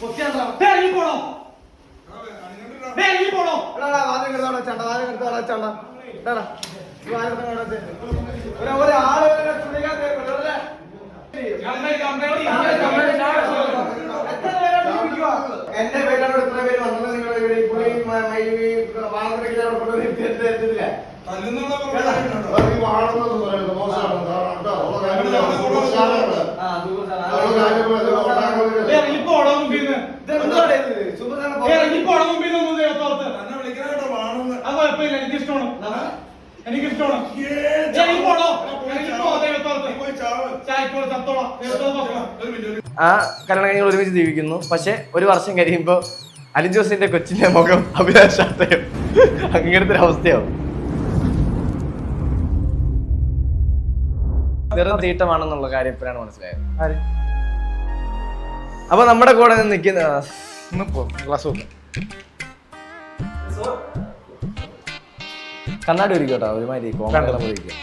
പൊത്തിയാണ്ടാ. ദേ, ഇറങ്ങി പോണോ ദേ, ഇറങ്ങി പോണോ എടാ, വാതിൽ കിടന്ന് അവിടെ വെച്ചാണ്ട, വാതിൽ കിടന്ന് അവിടെ വെച്ചാണ്ട. എടാ, ഈ വാതിൽ കിടന്ന് അവിടെ വെച്ച്. ഒരു- ഒരാൾ എത്ര? എന്റെ പേരാണ് ഇവിടെ ഇത്ര പേര് വന്നത് നിങ്ങൾ ഈ പുള്ളി മ- മ- ഈ വാഹനത്തിലേക്ക് മുമ്പിൽ നിന്ന് ദൈവത്തോർത്ത്. അത് കുഴപ്പമില്ല എനിക്ക് ഇഷ്ടമാണ് എനിക്ക് ഇഷ്ടമാണ് ദൈവത്തോർത്ത് ചത്തോളാം. ആ കല്യാണം കഴിഞ്ഞ് ഒരുമിച്ച് ജീവിക്കുന്നു. പക്ഷെ ഒരു വർഷം കഴിയുമ്പോ അലിൻ ജോസിന്റെ കൊച്ചിന്റെ മുഖം അഭിലാഷാർത്ഥയും അങ്ങനത്തെ ഒരു അവസ്ഥയാവും. വെറും തീട്ടമാണെന്നുള്ള കാര്യം ഇപ്പോഴാണ് മനസ്സിലായത്. ആര്? അപ്പൊ നമ്മുടെ കൂടെ നിൽക്കുന്ന ഒന്ന് പോ ഗ്ലാസ് നോക്ക് കണ്ണാടി ഒരുക്കോട്ടോ ഒരുമാതിരി കോമഡെല്ലാം പോയിരിക്കും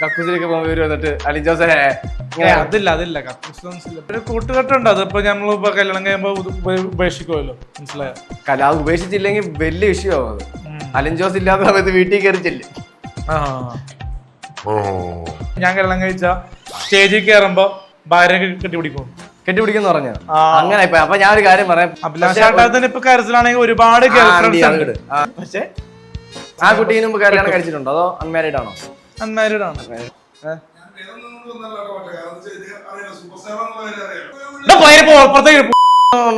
കക്കൂസിലേക്ക് പോകുമ്പോൾ ഇവർ വന്നിട്ട് അലിൻ ജോസേ ഏ, ഇങ്ങനെ അതില്ല അതില്ല കക്കൂസ് ഒരു കൂട്ടുകെട്ടുണ്ട് അതിപ്പോ നമ്മളിപ്പോ കല്യാണം കഴിയുമ്പോ ഉപ- ഉപ- ഉപേക്ഷിക്കുമല്ലോ മനസ്സിലായോ? കല ഉപേക്ഷിച്ചില്ലെങ്കിൽ വലിയ വിഷയമാവും അത്. അലിൻ ജോസ് ഇല്ലാത്ത സമയത്ത് വീട്ടിൽ കയറി ചെല്ലും ആ. ഞാൻ കല്യാണം കഴിച്ച സ്റ്റേജിൽ കയറുമ്പോ ഭാര്യ കെട്ടിപിടിക്കും കെട്ടിപ്പിടിക്കുന്നു പറഞ്ഞു. അങ്ങനെ ഇപ്പൊ അപ്പൊ ഞാൻ ഒരു കാര്യം പറയാം. അഭിലാഷാട്ടത്തിന് ഇപ്പൊ കരസിലാണെങ്കിൽ ഒരുപാട് പക്ഷേ ആ കുട്ടീന് മുമ്പ് കല്യാണം കഴിച്ചിട്ടുണ്ടോ? അതോ അൺമാരീഡ് ആണോ? അൺമാരീഡ് ആണ്.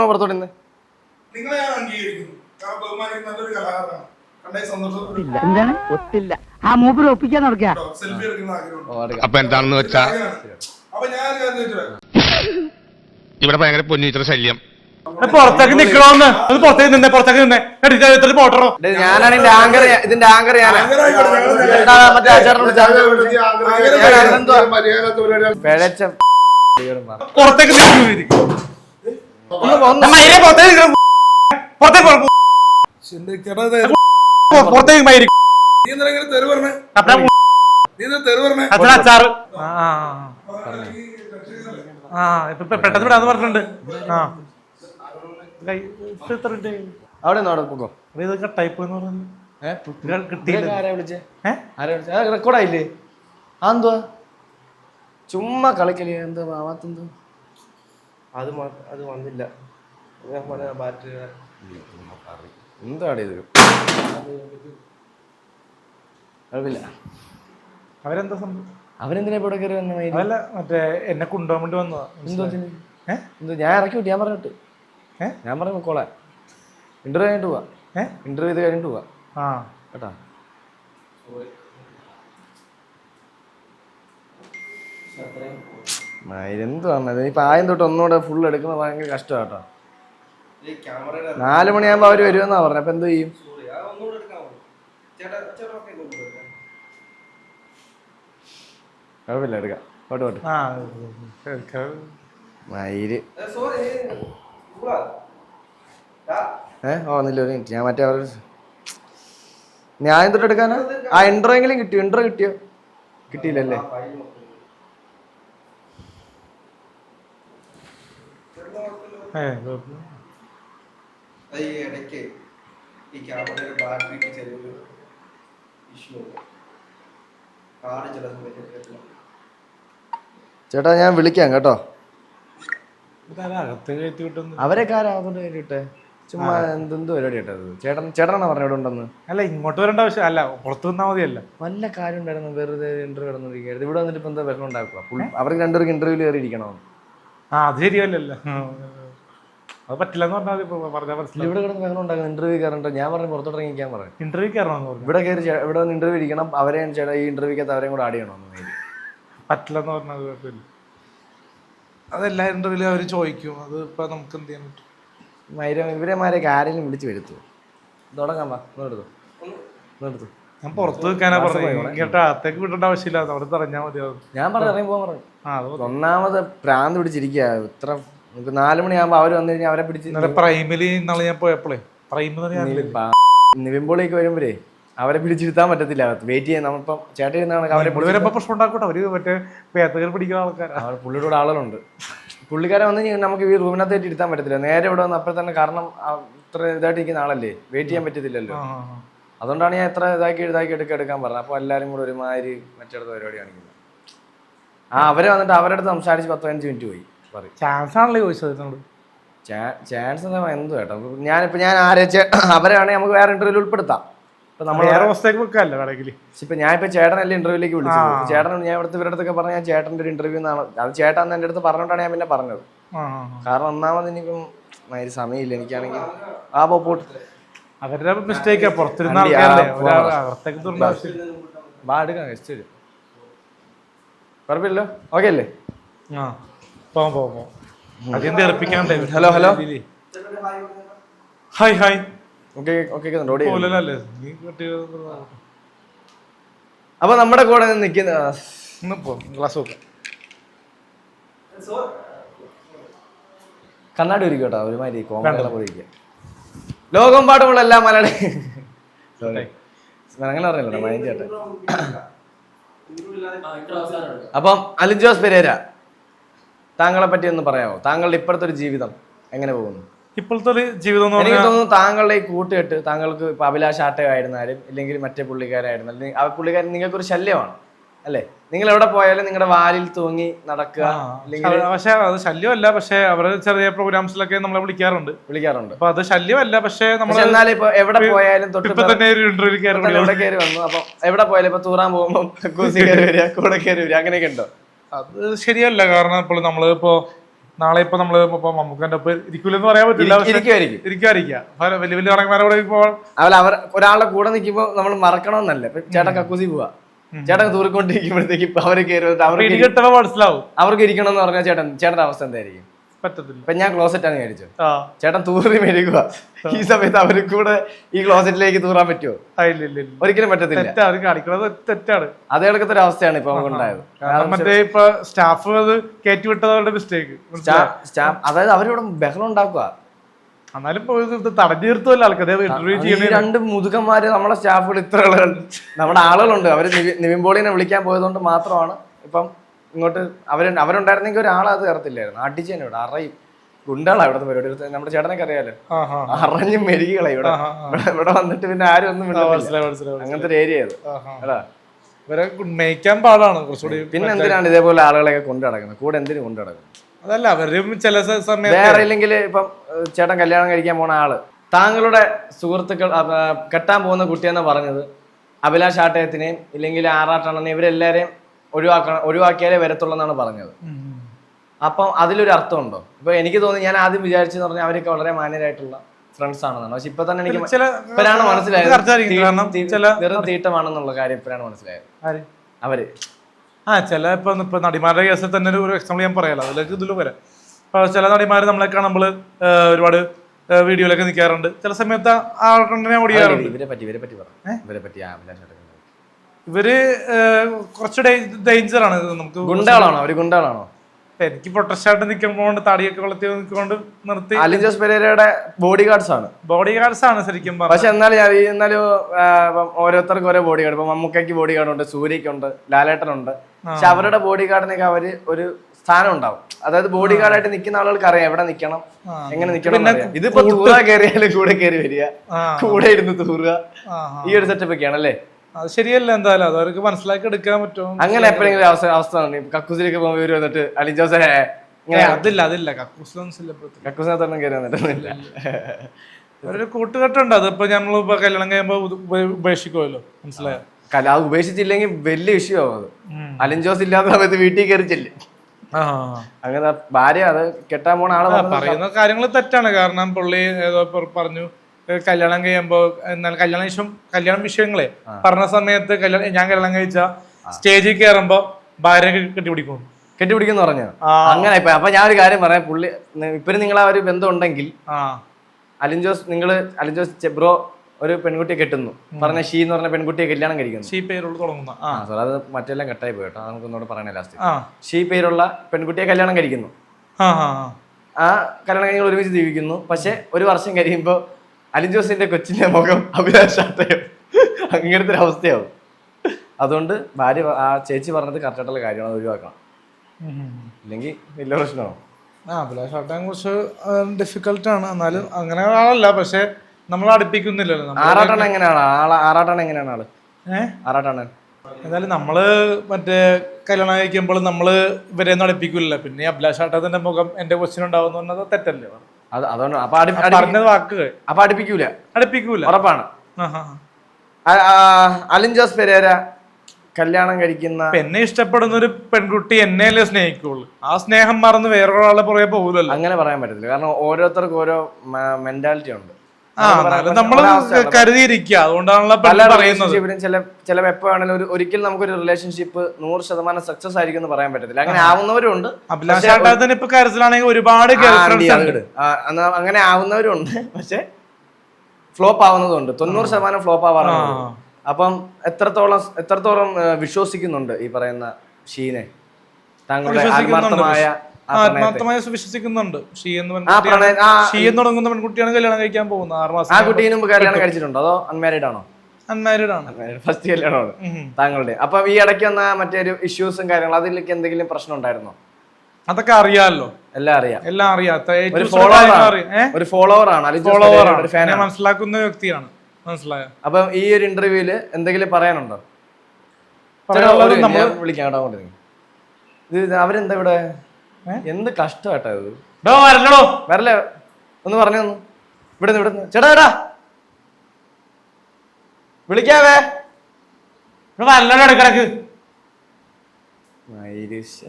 പുറത്തോട്ട് എന്താണ്? ഒത്തില്ല. ആ മൂപ്പർ ഒപ്പിക്കാൻ നടക്കുക അടുക്ക. അപ്പൊ എന്താണെന്ന് വെച്ചാ അപ്പൊ ഞാൻ ഇവിടെ ഭയങ്കര പൊന്നിച്ചിട്ട് ശല്യം. പുറത്തേക്ക് നിക്കണോന്ന്? അത് പുറത്തേക്ക് നിന്നെ പുറത്തേക്ക് നിന്നെ. എടുത്ത് എടുത്തിട്ട് പോട്ടറോ? ഞാനാണ് ഇതിന്റെ ആങ്കർ ഇതിന്റെ ആങ്കർ മറ്റേ ഞാൻ പിഴച്ച പുറത്തേക്ക് പുറത്തേക്ക് മയിരി നീ പറഞ്ഞേ. നീ പറഞ്ഞേ. അച്ഛൻ അച്ചാറ്. ആ. ആ, ഇപ്പൊ പെട്ടെന്ന് വിടാന്ന് പറഞ്ഞിട്ടുണ്ട്. ആ? അവിടെ ഇതൊക്കെ ടൈപ്പ് എന്ന് കിട്ടിയില്ല റെക്കോർഡായില്ലേ ചുമ്മാ കളിക്കൽ. എന്താ ആവാത്തെന്തോ അത് അത് വന്നില്ല. ഞാൻ പറഞ്ഞ ബാറ്ററി എന്താണ് ഇത്? കുഴപ്പമില്ല അവരെന്താ സംഭവം? അവനെന്തിനാ ഇവിടെ കയറി വന്ന മയിൽ? അതല്ല മറ്റേ എന്നെ കൊണ്ടുപോകാൻ വേണ്ടി വന്നതാ. എന്തോ ഇതിന്? ഏ? എന്തോ? ഞാൻ ഇറക്കി വിട്ടു ഞാൻ പറഞ്ഞിട്ട്. ഏ? ഞാൻ പറഞ്ഞു കോളെ ഇന്റർവ്യൂ കഴിഞ്ഞിട്ട് പോവാ. ഏഹ് ഇന്റർവ്യൂ ഇത് കഴിഞ്ഞിട്ട് പോവാ. ആ. കേട്ടാ? എന്ത് പറഞ്ഞത് ഇനി പായം തൊട്ട് ഒന്നുകൂടെ ഫുൾ എടുക്കുന്നത് ഭയങ്കര കഷ്ടമാണ് കേട്ടോ. നാല് മണിയാകുമ്പോ അവർ വരുമെന്നാ പറഞ്ഞ. അപ്പൊ എന്ത് ചെയ്യും? കുഴപ്പമില്ല എടുക്കാം. പോട്ട് പോട്ട്. ആ മയിൽ ഏ ഓ ഒന്നില്ല ഒരു മിനിറ്റ്. ഞാൻ മറ്റേ അവർ ഞാൻ തൊട്ട് എടുക്കാനാ? ആ എൻട്രോ എങ്കിലും കിട്ടിയോ? എൻട്രോ കിട്ടിയോ? കിട്ടിയില്ലല്ലേ? ഈ ഇടയ്ക്ക് ഈ ക്യാമറയുടെ ബാറ്ററിക്ക് ചെറിയൊരു ഇഷ്യൂ ഉണ്ട്. ചില സമയത്ത് ചേട്ടാ ഞാൻ വിളിക്കാം കേട്ടോ. അവരൊക്കെ ആരാധന വേണ്ടിട്ടെ ചുമ്മാ എന്തെന്ത് പരിപാടി കേട്ടത് ചേട്ടൻ ചേട്ടനാണ് പറഞ്ഞ ഇവിടെ ഉണ്ടെന്ന്? അല്ല ഇങ്ങോട്ട് വരേണ്ട ആവശ്യം അല്ല പുറത്തു നിന്നാ മതിയല്ല. വല്ല കാര്യം ഉണ്ടായിരുന്നു. വെറുതെ ഇന്റർവ്യൂ കിടന്നിരിക്കരുത് ഇവിടെ വന്നിട്ട് ഇപ്പൊ എന്താ പ്രശ്നം ഉണ്ടാക്കുക? അവർക്ക് രണ്ടുപേർക്ക് ഇന്റർവ്യൂ കയറി ഇരിക്കണോ? ആ അത് ശരിയല്ലല്ലോ. അത് പറ്റില്ലെന്ന് പറഞ്ഞാൽ ഇപ്പൊ പറഞ്ഞാൽ മനസ്സിലാവും. ഇവിടെ കിടന്ന് ബഹളം ഉണ്ടാകും ഇന്റർവ്യൂ കയറണ്ട. ഞാൻ പറഞ്ഞു പുറത്തോട്ട് ഇറങ്ങിക്കാൻ പറഞ്ഞു ഇന്റർവ്യൂ കയറണമെന്ന് പറഞ്ഞു. ഇവിടെ കയറി ഇവിടെ വന്ന് ഇന്റർവ്യൂ ഇരിക്കണം. അവരെ ചേട്ടാ ഈ ഇന്റർവ്യൂക്കകത്ത് അവരെയും കൂടെ ആഡ് ചെയ്യണമെന്ന് പറ്റില്ലെന്ന് പറഞ്ഞാൽ അത് കുഴപ്പമില്ല അതെല്ലാ ഇന്റർവ്യൂലും അവർ ചോദിക്കും. അത് ഇപ്പൊ നമുക്ക് എന്ത് ചെയ്യാൻ പറ്റും? മൈരം ഇവരെമാരെയൊക്കെ ആരെങ്കിലും വിളിച്ച് വരുത്തുമോ തുടങ്ങാൻ വാ ഞാൻ പുറത്ത് വെക്കാനാ പറഞ്ഞത്. ഇങ്ങോട്ട് അകത്തേക്ക് വിടേണ്ട ആവശ്യമില്ല. അവിടെ തെറഞ്ഞാൽ മതി. ഞാൻ പറഞ്ഞു ഇറങ്ങി പോകാൻ പറഞ്ഞു. ഒന്നാമത് പ്രാന്ത് പിടിച്ചിരിക്കുക ഇത്ര നമുക്ക് നാല് മണിയാകുമ്പോ അവർ വന്നു കഴിഞ്ഞാൽ അവരെ പിടിച്ച് ഇന്നലെ നാളെ ഇന്നാളെ ഞാൻ പോയപ്പോഴേ പ്രൈം നിവിമ്പോളേക്ക് പറഞ്ഞാൽ നിവിൻ പോളിയൊക്കെ വരുമ്പോഴേ അവരെ പിടിച്ചിരുത്താൻ പറ്റത്തില്ല. വെയിറ്റ് ചെയ്യാൻ നമ്മളിപ്പം ചേട്ടൻ ഇരുന്നാണ് അവരെ പുള്ളിവരപ്പം പ്രശ്നം ഉണ്ടാക്കട്ടെ അവർ മറ്റേ പേത്തകർ പിടിക്കുന്ന ആൾക്കാർ അവർ പുള്ളിയുടെ കൂടെ ആളുകളുണ്ട്. പുള്ളിക്കാരെ വന്ന് കഴിഞ്ഞാൽ നമുക്ക് ഈ റൂമിനകത്തായിട്ട് ഇരുത്താൻ പറ്റത്തില്ല. നേരെ ഇവിടെ വന്ന് അപ്പോൾ തന്നെ കാരണം ഇത്ര ഇതായിട്ട് ഇരിക്കുന്ന ആളല്ലേ? വെയിറ്റ് ചെയ്യാൻ പറ്റത്തില്ലല്ലോ. അതുകൊണ്ടാണ് ഞാൻ എത്ര ഇതാക്കി ഇതാക്കി എടുക്കുക എടുക്കാൻ പറഞ്ഞത്. അപ്പോൾ എല്ലാവരും കൂടെ ഒരുമാതിരി മറ്റടുത്ത പരിപാടി കാണിക്കുന്നത് ആ അവരെ വന്നിട്ട് അവരുടെ അടുത്ത് സംസാരിച്ച് പത്ത് പതിനഞ്ച് മിനിറ്റ് പോയി. പറയും. ചാൻസ് ആണല്ലോ ചോദിച്ചത് ചാൻസ് എന്താ എന്ത് കേട്ടോ? ഞാനിപ്പോൾ ഞാൻ ആരോചിച്ച അവരാണെങ്കിൽ നമുക്ക് വേറെ ഇന്റർവ്യൂവിൽ ഉൾപ്പെടുത്താം. ഇപ്പം ഞാൻ ഇപ്പൊ ചേട്ടനല്ലേ ഇന്റർവ്യൂലേക്ക് വിളിച്ചു. ചേട്ടൻ ഞാൻ ഇവിടുത്തെ ഇവരുടെ അടുത്തൊക്കെ പറഞ്ഞ ചേട്ടന്റെ ഒരു ഇന്റർവ്യൂ എന്നാണ്. അത് ചേട്ടൻ എന്റെ അടുത്ത് പറഞ്ഞോണ്ടാണ് ഞാൻ പിന്നെ പറഞ്ഞത്. കാരണം ഒന്നാമത് ഇനിയിപ്പം ഒരു സമയമില്ല. എനിക്കാണെങ്കിൽ ആ പോട്ട്. അവരുടെ മിസ്റ്റേക്കാ പുറത്തിരുന്ന കുഴപ്പമില്ലല്ലോ. ഓക്കെ അല്ലേ? Hello, hello. Hi hi. Okay okay road പോലല്ലേ നീ കുട്ടി അപ്പൊ നമ്മുടെ കൂടെ നിൽക്കുന്ന ഗ്ലാസ് പോ ക്ലാസ് നോക്കാം കണ്ണാടി ഒരുക്കും കേട്ടോ ഒരുമാതിരി കോമഡി ലോകം പാടുമുള്ള എല്ലാ മലയാളി. സോറി അങ്ങനെ പറഞ്ഞല്ലോ മൈൻഡ് ചേട്ടൻ അപ്പം അലിൻ ജോസ് പെരേര താങ്കളെ പറ്റി ഒന്ന് പറയാമോ? താങ്കളുടെ ഇപ്പോഴത്തെ ഒരു ജീവിതം എങ്ങനെ പോകുന്നു? ഇപ്പോഴത്തെ ഒരു ജീവിതം എന്ന് എനിക്ക് പറഞ്ഞാൽ തോന്നുന്നു താങ്കളുടെ ഈ കൂട്ടുകെട്ട് താങ്കൾക്ക് ഇപ്പൊ അഭിലാഷ് ആട്ടയായിരുന്നാലും ഇല്ലെങ്കിൽ മറ്റേ പുള്ളിക്കാരായിരുന്നാലും ആ പുള്ളിക്കാരൻ നിങ്ങൾക്കൊരു ശല്യമാണ് അല്ലേ? നിങ്ങൾ എവിടെ പോയാലും നിങ്ങളുടെ വാലിൽ തൂങ്ങി നടക്കുക പക്ഷെ അത് ശല്യമല്ല പക്ഷെ അവർ ചെറിയ പ്രോഗ്രാംസിലൊക്കെ നമ്മളെ വിളിക്കാറുണ്ട്. വിളിക്കാറുണ്ട്. അപ്പൊ അത് ശല്യമല്ല പക്ഷെ നമ്മൾ പക്ഷെ എന്നാലും ഇപ്പൊ എവിടെ പോയാലും തൊട്ട് ഇപ്പൊ തന്നെ ഒരു ഇന്റർവ്യൂ കയറി ഇവിടെ കയറി വന്നു? അപ്പൊ എവിടെ പോയാലും ഇപ്പൊ തൂറാൻ പോകുമ്പോ കൂസി കയറി വരിക കൂടെ കയറി വരിക അങ്ങനെയൊക്കെ ഉണ്ടോ? അത് ശരിയല്ല കാരണം ഇപ്പോൾ നമ്മൾ നാളെ ഇപ്പൊ നമ്മൾ ഇപ്പൊ മമ്മൂക്കന്റെ ഒപ്പം ഇരിക്കൂലെന്ന് പറയാൻ പറ്റില്ല ഇരിക്കുമായിരിക്കും ഇരിക്കാതിരിക്കാം വലിയ വലിയ നടന്മാരോടെ ഇപ്പോൾ അവൾ അവർ ഒരാളുടെ കൂടെ നിൽക്കുമ്പോ നമ്മൾ മറക്കണമെന്നല്ല. ചേട്ടൻ കക്കൂസി പോവാ. ചേട്ടൻ തൂറിക്കൊണ്ടിരിക്കുമ്പോഴത്തേക്ക് അവർ കയറി അവർക്ക് മനസ്സിലാവും. ഇരിക്കണം എന്ന് പറഞ്ഞാൽ ചേട്ടൻ ചേട്ടന്റെ അവസ്ഥ എന്തായിരിക്കും? ഇപ്പൊ ഞാൻ ക്ലോസറ്റാണ് ആ. ചേട്ടൻ തൂറി മേടിക്കുക ഈ സമയത്ത് അവർ കൂടെ ഈ ക്ലോസറ്റിലേക്ക് തൂറാൻ പറ്റുമോ ഒരിക്കലും പറ്റത്തില്ല. തെറ്റാണ്. അതേ കണക്കത്തെ ഒരു അവസ്ഥയാണ് ഇപ്പൊ ഉണ്ടായത്. കാരണം മറ്റേ ഇപ്പൊ സ്റ്റാഫ് അത് കയറ്റി മിസ്റ്റേക്ക് സ്റ്റാ- സ്റ്റാ- അതായത് അവരിവിടെ ബഹളം ഉണ്ടാക്കുക എന്നാലും തടഞ്ഞു നിർത്തുമല്ലോ ആൾക്കാർ രണ്ട് മുതുകന്മാര് നമ്മുടെ സ്റ്റാഫുകൾ ഇത്ര ആളുകൾ നമ്മുടെ ആളുകളുണ്ട്. അവർ നിവി- നിവിൻ പോളിനെ വിളിക്കാൻ പോയതുകൊണ്ട് മാത്രമാണ് ഇപ്പം ഇങ്ങോട്ട് അവർ അവരുണ്ടായിരുന്നെങ്കിൽ ഒരാളത് കയറത്തില്ലായിരുന്നു. അടിച്ചേനെ ഇവിടെ അറയും ഗുണ്ടാളാണ് ഇവിടുത്തെ പരിപാടി നമ്മുടെ ചേട്ടനൊക്കെ അറിയാലോ? അറിഞ്ഞ് ആ ഇവിടെ. ഇവിടെ- ഇവിടെ വന്നിട്ട് പിന്നെ ആരും ഒന്നും അങ്ങനത്തെ ഒരു ഏരിയ. ഇവരെ മേയ്ക്കാൻ പാടാണ് കുറച്ചുകൂടി പിന്നെ എന്തിനാണ് ഇതേപോലെ ആളുകളെയൊക്കെ കൊണ്ടു നടക്കുന്നത്? കൂടെ എന്തിനു കൊണ്ടു നടക്കുന്നത്? അതല്ല അവരും ചില സമയം സമയത്ത് വേറെ ഇല്ലെങ്കിൽ ഇപ്പം ചേട്ടൻ കല്യാണം കഴിക്കാൻ പോണ ആൾ. താങ്കളുടെ സുഹൃത്തുക്കൾ കെട്ടാൻ പോകുന്ന കുട്ടിയെന്ന് പറഞ്ഞത്? അഭിലാഷ് ആട്ടയത്തിനെയും ഇല്ലെങ്കിൽ ആറാട്ടണ്ണനെ ഇവരെല്ലാരെയും ഒഴിവാക്കണം ഒഴിവാക്കിയാലേ വരത്തുള്ളൂ എന്നാണ് പറഞ്ഞത് അപ്പം അതിലൊരു അർത്ഥമുണ്ടോ? ഇപ്പൊ എനിക്ക് തോന്നി ഞാൻ ആദ്യം വിചാരിച്ചെന്ന് പറഞ്ഞാൽ അവരൊക്കെ വളരെ മാന്യരായിട്ടുള്ള ഫ്രണ്ട്സ് ആണെന്നാണ്. പക്ഷെ ഇപ്പൊ തന്നെ എനിക്ക് ഇപ്പോഴാണ് മനസ്സിലായത് വെറും തീട്ടമാണെന്നുള്ള കാര്യം ഇപ്പോഴാണ് മനസ്സിലായത്. അവർ. ആ ചില ഇപ്പൊ ഇപ്പൊ നടിമാരുടെ കേസിൽ തന്നെ ഒരു എക്സാമ്പിൾ ഞാൻ പറയാലോ. അതിലേക്ക് ഇതിൽ വരാം. ഇപ്പൊ ചില നടിമാർ നമ്മളെ കാണുമ്പോൾ ഒരുപാട് വീഡിയോയിലൊക്കെ നിൽക്കാറുണ്ട് ചില സമയത്ത് ആ ഓടിയാറുണ്ട്. ഇവരെ പറ്റി ഇവരെ പറ്റി പറഞ്ഞു ഇവരെ പറ്റി ആ. ഇവർ കുറച്ച് ഡേഞ്ചർ ആണ് നമുക്ക് ഗുണ്ടകളാണോ? അവർ ഗുണ്ടകളാണോ? എനിക്ക് പ്രൊട്ടസ്റ്റായിട്ട് നിൽക്കുമ്പോൾ തടിയൊക്കെ വളർത്തി നിൽക്കൊണ്ട് നിർത്തി അലിൻ ജോസ് പെരേരയുടെ ബോഡി ഗാർഡ്സ് ആണ്. ബോഡി ഗാർഡ്സ് ആണ് ശരിക്കും പക്ഷെ എന്നാലും ഞാൻ ഈ- എന്നാലും ഓരോരുത്തർക്കും ഓരോ ബോഡി ഗാർഡ് ഇപ്പൊ മമ്മൂക്കയ്ക്ക് ബോഡി ഗാർഡ് ഉണ്ട് സൂര്യക്കുണ്ട് ലാലേട്ടനുണ്ട്. പക്ഷെ അവരുടെ ബോഡി ഗാർഡിനൊക്കെ അവർ ഒരു സ്ഥാനം ഉണ്ടാവും. അതായത് ബോഡി ഗാർഡായിട്ട് നിൽക്കുന്ന ആളുകൾക്ക് അറിയാം എവിടെ നിൽക്കണം എങ്ങനെ നിൽക്കണം ഇതിപ്പോ തൂറ കയറിയാലും കൂടെ കയറി വരിക. കൂടെ ഇരുന്ന് തൂറുക. ഈ ഒരു സെറ്റപ്പ് ഒക്കെയാണ് അല്ലേ? അത് ശരിയല്ല എന്തായാലും. അത് അവർക്ക് മനസ്സിലാക്കി എടുക്കാൻ പറ്റും. അങ്ങനെ എപ്പോഴെങ്കിലും അവസ്ഥ അവസ്ഥ കക്കൂസിലേക്ക് പോകുമ്പോൾ ഇവർ വന്നിട്ട് അലിൻ ജോസ് അതില്ല അതില്ല. കക്കൂസിലൊന്നും ഇല്ല ഇപ്പോഴത്തെ. കക്കൂസിനകത്തൊന്നും കയറി വന്നിട്ടൊന്നുമില്ല ഒരു കൂട്ടുകെട്ടുണ്ട്. അതിപ്പോ ഞമ്മളിപ്പോ കല്യാണം കഴിയുമ്പോ ഉപ- ഉപ- ഉപേക്ഷിക്കുമല്ലോ മനസ്സിലായോ? കല അത് ഉപേക്ഷിച്ചില്ലെങ്കിൽ വലിയ വിഷയമാവും ആവും അത്. അലിഞ്ചോസ് അലിൻ ജോസ് ഇല്ലാത്ത സമയത്ത് വീട്ടിൽ കയറിച്ചില്ലേ ചെല്ലും അങ്ങനെ ഭാര്യ അത് കെട്ടാൻ പോണ ആളെ പറയുന്ന കാര്യങ്ങൾ തെറ്റാണ്. കാരണം പുള്ളി ഏതോ പറഞ്ഞു കല്യാണം കഴിയുമ്പോ എന്നാൽ കല്യാണ വിഷയം കല്യാണ വിഷയങ്ങളെ പറഞ്ഞ സമയത്ത് കല്യാണം ഞാൻ കല്യാണം കഴിച്ച സ്റ്റേജിൽ കയറുമ്പോ ഭാര്യ കെട്ടിപിടിക്കും കെട്ടിപ്പിടിക്കും. കെട്ടിപ്പിടിക്കുന്നു പറഞ്ഞു. അങ്ങനെ ഇപ്പൊ അപ്പൊ ഞാൻ ഒരു കാര്യം പറയാം. പുള്ളി ഇപ്പഴും നിങ്ങളെ ആ ഒരു ബന്ധം ഉണ്ടെങ്കിൽ അലിൻജോസ് അലിൻ ജോസ് നിങ്ങൾ അലിൻ ജോസ് ബ്രോ ഒരു പെൺകുട്ടിയെ കെട്ടുന്നു. പറഞ്ഞ ഷീ എന്ന് പറഞ്ഞ പെൺകുട്ടിയെ കല്യാണം കഴിക്കുന്നു. ഷീ പേരുള്ള തുടങ്ങുന്ന ആ. സാർ അത് മറ്റെല്ലാം കട്ടായി പോയി കേട്ടോ. നമുക്ക് ഒന്നുകൂടെ പറയണേ ലാസ്റ്റ് ഷീ പേരുള്ള പെൺകുട്ടിയെ കല്യാണം കഴിക്കുന്നു. ആ കല്യാണം കഴിഞ്ഞ് ഒരുമിച്ച് ജീവിക്കുന്നു. പക്ഷെ ഒരു വർഷം കഴിയുമ്പോ അലിൻ ജോസിന്റെ കൊച്ചിന്റെ മുഖം അഭിലാഷാത്തയോ. അങ്ങനത്തെ ഒരു അവസ്ഥയാവും. അതുകൊണ്ട് ഭാര്യ ആ ചേച്ചി പറഞ്ഞത് കറക്റ്റായിട്ടുള്ള കാര്യമാണ് അത് ഒഴിവാക്കണം. ഇല്ലെങ്കിൽ വലിയ പ്രശ്നമാവും. ആ അഭിലാഷ് ഏട്ടനെ കുറിച്ച് ഡിഫിക്കൽട്ടാണ് ആണ്. എന്നാലും അങ്ങനെ ആളല്ല. പക്ഷെ നമ്മൾ അടുപ്പിക്കുന്നില്ലല്ലോ. നമ്മൾ ആറാട്ടണ്ണ എങ്ങനെയാണ്? ആൾ ആറാട്ടണ്ണ എങ്ങനെയാണ് ആൾ? ഏഹ് ആറാട്ടാണ് എന്തായാലും നമ്മൾ മറ്റേ കല്യാണം കഴിക്കുമ്പോൾ നമ്മൾ ഇവരെ ഒന്നും അടുപ്പിക്കില്ല പിന്നെ അഭിലാഷാട്ടത്തിന്റെ മുഖം എന്റെ പറഞ്ഞത് തെറ്റല്ലേ? അത് അതുകൊണ്ട് അപ്പൊ പറഞ്ഞത് വാക്കുകൾ അപ്പൊ അടുപ്പിക്കൂല. അടുപ്പിക്കൂല. ഉറപ്പാണ്. അലിൻ ജോസ് പെരേര കല്യാണം കഴിക്കുന്ന എന്നെ ഇഷ്ടപ്പെടുന്ന ഒരു പെൺകുട്ടി എന്നെയല്ലേ സ്നേഹിക്കുള്ളൂ. ആ സ്നേഹം മറന്ന് വേറൊരാളെ പുറകെ പോകില്ലല്ലോ അങ്ങനെ പറയാൻ പറ്റത്തില്ല. കാരണം ഓരോരുത്തർക്കും ഓരോ മെന്റാലിറ്റി ഉണ്ട്. ആ നമുക്ക്. കരുതിയിരിക്കുക. അതുകൊണ്ടാണല്ലോ പല റിലേഷൻഷിപ്പിലും ചില ചില ഒരു ഒരിക്കലും നമുക്കൊരു റിലേഷൻഷിപ്പ് നൂറ് ശതമാനം സക്സസ് ആയിരിക്കും എന്ന് പറയാൻ പറ്റത്തില്ല. അങ്ങനെ ആവുന്നവരുണ്ട്. അഭിലാഷ് ഇപ്പൊ ഒരുപാട് അങ്ങനെ ആവുന്നവരുണ്ട്. പക്ഷെ ഫ്ലോപ്പ് ആവുന്നതുണ്ട്. തൊണ്ണൂറ് ശതമാനം ഫ്ലോപ്പ് ആവാറുണ്ട്. അപ്പം എത്രത്തോളം എത്രത്തോളം വിശ്വസിക്കുന്നുണ്ട് ഈ പറയുന്ന ഷീനെ? താങ്കളുടെ ആത്മാർത്ഥമായ. ആത്മാർത്ഥമായി വിശ്വസിക്കുന്നുണ്ട്. ഷീ എന്ന് ആ ആ ഷീ എന്ന് തുടങ്ങുന്ന പെൺകുട്ടിയാണ് കല്യാണം കഴിക്കാൻ പോകുന്നത്. ആറ് ആ മാസം കുട്ടീന് മുമ്പ് കല്യാണം കഴിച്ചിട്ടുണ്ടോ? അതോ അൺമാരീഡ് ആണോ? അൺമാരീഡ് ആണ്. ഫസ്റ്റ് കല്യാണമാണ്. താങ്കളുടെ. അപ്പൊ ഈ ഇടയ്ക്ക് വന്ന മറ്റേ ഒരു ഇഷ്യൂസും കാര്യങ്ങളും അതിലേക്ക് എന്തെങ്കിലും പ്രശ്നം ഉണ്ടായിരുന്നോ? അതൊക്കെ അറിയാമല്ലോ. എല്ലാം അറിയാം. എല്ലാം അറിയാത്ത ഒരു ഫോളോവർ ആണ്. ഫോളോവർ ആണ്. മനസ്സിലാക്കുന്ന വ്യക്തിയാണ്. മനസ്സിലായോ? അപ്പൊ ഈ ഒരു ഇന്റർവ്യൂൽ എന്തെങ്കിലും പറയാനുണ്ടോ? വിളിക്കാം അവരെന്താ ഇവിടെ? എന്ത് കഷ്ടമായിട്ടാ ഇത്? ഡോ വരല്ലോ വരല്ലേ? ഒന്ന് പറഞ്ഞു തന്നു. ഇവിടെ നിന്ന് ഇവിടെ നിന്ന് ചേട്ടാ ചേട്ടാ. വിളിക്കാവേ. ഇവിടെ വരല്ലോ ഇടക്കിടക്ക് മൈരിഷ്.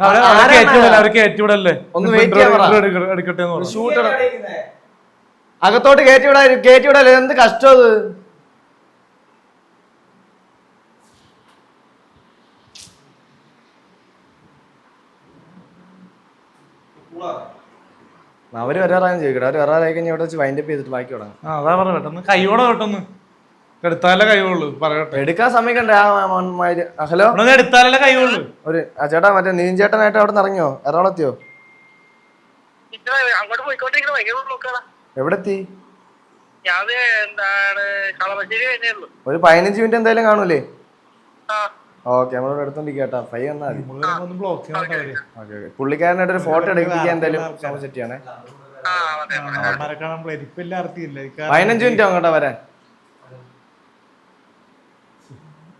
അവരെ ആ- ആരാണ്? അവർ കയറ്റിവിടല്ലേ. ഒന്ന് ഇപ്പൊ wait ചെയ്യാൻ പറ. intro എടുക്ക- എടുക്കട്ടെ എന്ന് പറഞ്ഞു. ഷൂട്ട് അകത്തോട്ട് കയറ്റി വിടാ കയറ്റി വിടാല്ലേ എന്ത് കഷ്ടം അത്? അവർ വരാറായെന്ന് ചോദിക്കട്ടെ. അവർ വരാറായി കഴിഞ്ഞാൽ ഇവിടെ വെച്ച് വൈൻഡപ്പ് ചെയ്തിട്ട് ബാക്കി തുടങ്ങാം. ആ അതാ പറഞ്ഞ പെട്ടെന്ന്. കൈയോടെ പെട്ടെന്ന് എടുത്താലേ കഴിവുള്ളൂ പറയട്ടെ. എടുക്കാൻ സമയം ഹലോ? എടുത്താലേ കഴിവുള്ളൂ ഒരു ആ ചേട്ടാ മറ്റേ നീൻ ചേട്ടനായിട്ട് അവിടെ നിന്ന് ഇറങ്ങിയോ എറണാകുളത്തിയോ എവിടെത്തി? ഒരു പതിനഞ്ച് മിനിറ്റ് എന്തായാലും കാണൂലേ? ആ. ഓക്കെ നമ്മളോട് എടുത്തോണ്ടിരിക്കുക കേട്ടാ. പൈ എന്നാ മതി. ബ്ലോക്ക് ചെയ്യാൻ അവർ ഓക്കെ ഓക്കെ പുള്ളിക്കാരനായിട്ട് ഒരു ഫോട്ടോ എടുപ്പിക്കാൻ എന്തായാലും സെറ്റ് ചെയ്യണേ. പതിനഞ്ച് മിനിറ്റ് അങ്ങോട്ടാ വരാൻ.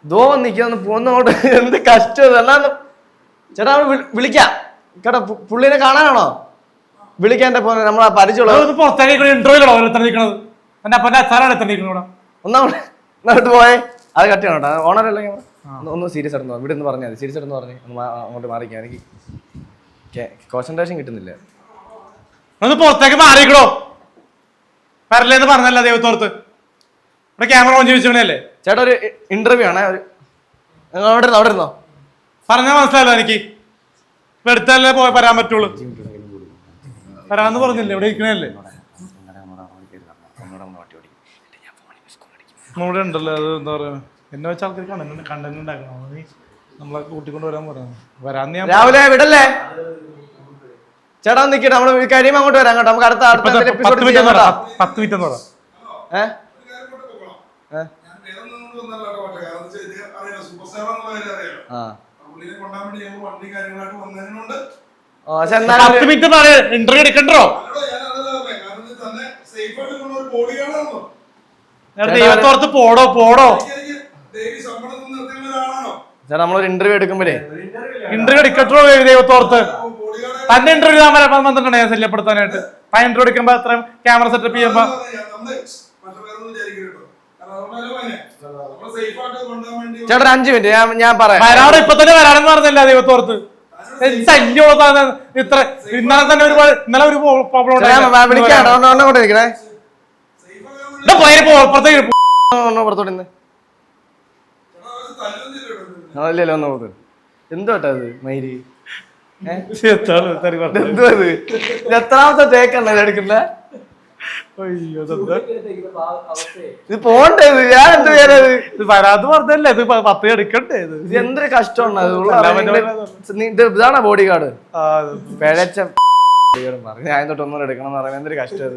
ദോ നിൽക്കുന്ന പോന്നോട്ട് എന്ത് കഷ്ടം. എന്നാ ചേട്ടാ നമ്മൾ വിളിക്കാം. കേട്ടോ പുള്ളിനെ കാണാനാണോ? വിളിക്കാൻ എന്റെ പോന്നെ നമ്മളെ പരിചയമുള്ള ഒന്ന് പുറത്തേക്ക് ഇന്റർവ്യൂ ഓരോരുത്തർ നിൽക്കണത് എന്റെ അപ്പന്റെ അച്ഛനാണ് എത്ര നിൽക്കുന്നത് ഇവിടെ. ഒന്നാമത് എന്നിട്ട് പോയേ. അത് കട്ട് ചെയ്യണം കേട്ടോ. ഓണർ അല്ലേ ഒന്ന് സീരിയസ് ആയിട്ട് ഇവിടെ നിന്ന് പറഞ്ഞാൽ മതി. സീരിയസ് ആയിട്ട് പറഞ്ഞു. ഒന്ന് അങ്ങോട്ട് മാറിക്കാം. എനിക്ക് കോൺസെൻട്രേഷൻ കിട്ടുന്നില്ല. ഒന്ന് പുറത്തേക്ക് മാറിക്കണോ വരല്ലേന്ന് പറഞ്ഞല്ല ദൈവത്തോർത്ത് ഇവിടെ ക്യാമറ ഓൺ ചോദിച്ചവനല്ലേ ചേട്ടാ ഒരു ഇന്റർവ്യൂ ആണേ. ഒരു അവിടെ ഇരുന്നോ? അവിടെ ഇരുന്നോ? പറഞ്ഞാൽ മനസ്സിലായല്ലോ എനിക്ക്. ഇപ്പൊ എടുത്താലേ പോയി വരാൻ പറ്റുള്ളൂ. വരാന്ന് പറഞ്ഞില്ലേ? ഇവിടെ ഇരിക്കണല്ലേ നമ്മുടെ ഉണ്ടല്ലോ അത് എന്താ പറയാ? എന്നെ വെച്ച ആൾക്കാർ കണ്ടന്റ് കണ്ടന്റ് ഉണ്ടാക്കണം നീ നമ്മളെ കൂട്ടിക്കൊണ്ട് വരാൻ പറയുന്നത് വരാന്ന് ഞാൻ രാവിലെ വിടല്ലേ? ചേട്ടാ നിക്കട്ടെ നമ്മൾ കഴിയുമ്പോ അങ്ങോട്ട് വരാം കേട്ടോ. നമുക്ക് അടുത്ത അടുത്ത പത്ത് എപ്പിസോഡ് മിനിറ്റ് എന്ന് പത്ത് മിനിറ്റ് എന്ന് ഏഹ് ഏഹ് പത്ത് മിനിറ്റ് ഇന്റർവ്യൂ എടുക്കണ്ടോ? പോടോ അതല്ല ചേട്ടാ നമ്മളൊരു ഇന്റർവ്യൂ എടുക്കുമ്പോഴേ ഇന്റർവ്യൂ എടുക്കട്ടോ ദൈവത്തോർത്ത് തന്നെ ഇന്റർവ്യൂ ഞാൻ വരാൻ വന്നിട്ടുണ്ടോ ഞാൻ ശല്യപ്പെടുത്താനായിട്ട്. താൻ ഇന്റർവ്യൂ എടുക്കുമ്പോ അത്രയും ക്യാമറ സെറ്റപ്പ് ചെയ്യുമ്പോ ചേട്ടൻ അഞ്ചു ചേട്ടാ മിനിറ്റ് ഞാൻ ഞാൻ പറയാം. വരാട് ഇപ്പൊ തന്നെ വരാണെന്ന് പറഞ്ഞില്ല ദൈവത്തോർത്ത് ശല്യോളാണ് ഇത്ര ഇന്നലെ തന്നെ ഒരു ഇന്നലെ ഒരു പ്രോബ്ലം ഞാൻ വിളിക്കാം പുറത്തോട്ട് അതല്ലല്ലോ ഒന്നാമത് എന്തോട്ടാ അത് മയിൽ? എന്തോ അത് എത്രാമത്തെ ടേക്കാണ് ഇത് എടുക്കുന്നത് അയ്യോ? ഇത് പോണ്ടേ ഇത്? ഞാൻ എന്ത് പേരത് ഇത്? വരാന്ന് പറഞ്ഞല്ലേ ഇത് പത്ത് എടുക്കണ്ടേ ഇത്? എന്തൊരു കഷ്ടമാണ് ഇതാണോ ബോഡി ഗാർഡ് പറഞ്ഞു ഞാൻ തൊട്ട് ഒന്നും എടുക്കണം എന്ന് പറയുന്നത് എന്തൊരു കഷ്ടം